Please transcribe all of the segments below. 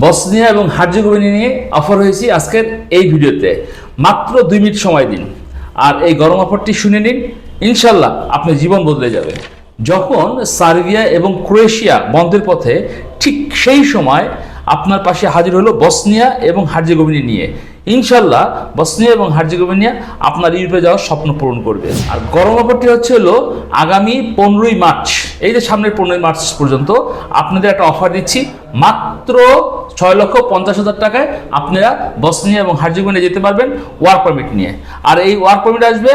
Bosnia এবং Herzegovina নিয়ে offer হয়েছি আজকের এই ভিডিওতে। মাত্র দুই মিনিট সময় দিন। আর এই গরম অফারটি শুনে নিন, ইনশাল্লাহ আপনার জীবন বদলে যাবে। যখন সার্বিয়া এবং ক্রোয়েশিয়া বন্ধের পথে ঠিক সেই সময় আপনার পাশে হাজির হলো বসনিয়া এবং হার্জেগোভিনা নিয়ে। ইনশাল্লাহ বসনিয়া এবং হার্জেগোভিনা আপনার ইউরোপে যাওয়ার স্বপ্ন পূরণ করবে। আর গরম অফারটি হচ্ছে হলো আগামী পনেরোই মার্চ। এই যে সামনের পনেরোই মার্চ পর্যন্ত আপনাদের একটা অফার দিচ্ছি। মাত্র ছয় লক্ষ পঞ্চাশ হাজার টাকায় আপনারা বসনিয়া এবং হার্জেগোভিনা যেতে পারবেন ওয়ার্ক পারমিট নিয়ে। আর এই ওয়ার্ক পারমিট আসবে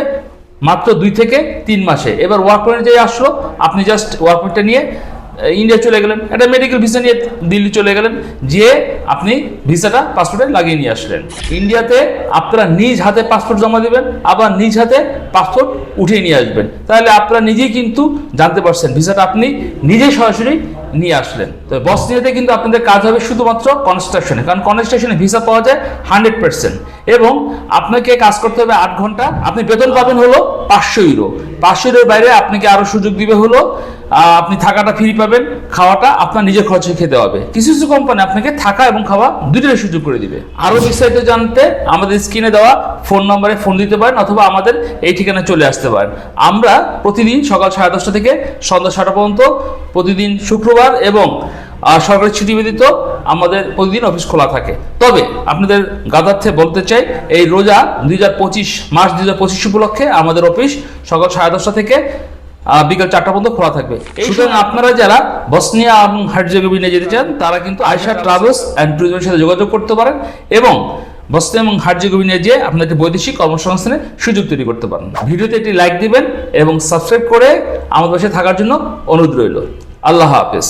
মাত্র দুই থেকে তিন মাসে। এবার ওয়ার্ক পারমিট যে আসলো, আপনি জাস্ট ওয়ার্ক পারমিটটা নিয়ে ইন্ডিয়া চলে গেলেন। একটা মেডিকেল ভিসা নিয়ে দিল্লি চলে গেলেন যে আপনি ভিসাটা পাসপোর্টে লাগিয়ে নিয়ে আসলেন। ইন্ডিয়াতে আপনারা নিজ হাতে পাসপোর্ট জমা দেবেন, আবার নিজ হাতে পাসপোর্ট উঠিয়ে নিয়ে আসবেন। তাহলে আপনারা নিজেই কিন্তু জানতে পারছেন, ভিসাটা আপনি নিজেই সরাসরি নিয়ে আসলেন। তো বসনিয়াতে কিন্তু আপনাদের কাজ হবে শুধুমাত্র কনস্ট্রাকশনে কারণ কনস্ট্রাকশনে ভিসা পাওয়া যায় হান্ড্রেড পার্সেন্ট এবং আপনাকে কাজ করতে হবে আট ঘণ্টা। আপনি বেতন পাবেন হলো পাঁচশো ইউরো পাঁচশো ইউরোর বাইরে আপনাকে আরও সুযোগ দিবে হলো আপনি থাকাটা ফ্রি পাবেন, খাওয়াটা আপনার নিজের খরচে খেতে হবে। কিছু কিছু কোম্পানি আপনাকে থাকা এবং খাওয়া দুটোই সুযোগ করে দিবে। আরও বিস্তারিত জানতে আমাদের স্ক্রিনে দেওয়া ফোন নম্বরে ফোন দিতে পারেন অথবা আমাদের এই ঠিকানায় চলে আসতে পারেন। আমরা প্রতিদিন সকাল সাড়ে দশটা থেকে সন্ধ্যা ছটা পর্যন্ত প্রতিদিন শুক্রবার এবং আর সরকারি ছুটি ব্যতীত আমাদের প্রতিদিন অফিস খোলা থাকে। তবে আপনাদের গাদার্থে বলতে চাই এই রোজা দুই হাজার পঁচিশ মার্চ দুই হাজার পঁচিশ উপলক্ষে আমাদের অফিস সকাল সাড়ে দশটা থেকে বিকাল চারটা পর্যন্ত খোলা থাকবে। সুতরাং আপনারা যারা বসনিয়া এবং হার্জেগোভিনা যেতে চান তারা কিন্তু আয়সা ট্রাভেলস অ্যান্ড ট্যুরিজমের সাথে যোগাযোগ করতে পারেন এবং বসনিয়া এবং হার্জেগোভিনা যে আপনার একটি বৈদেশিক কর্মসংস্থানের সুযোগ তৈরি করতে পারেন। ভিডিওতে একটি লাইক দিবেন এবং সাবস্ক্রাইব করে আমাদের পাশে থাকার জন্য অনুরোধ রইল। আল্লাহ হাফেজ।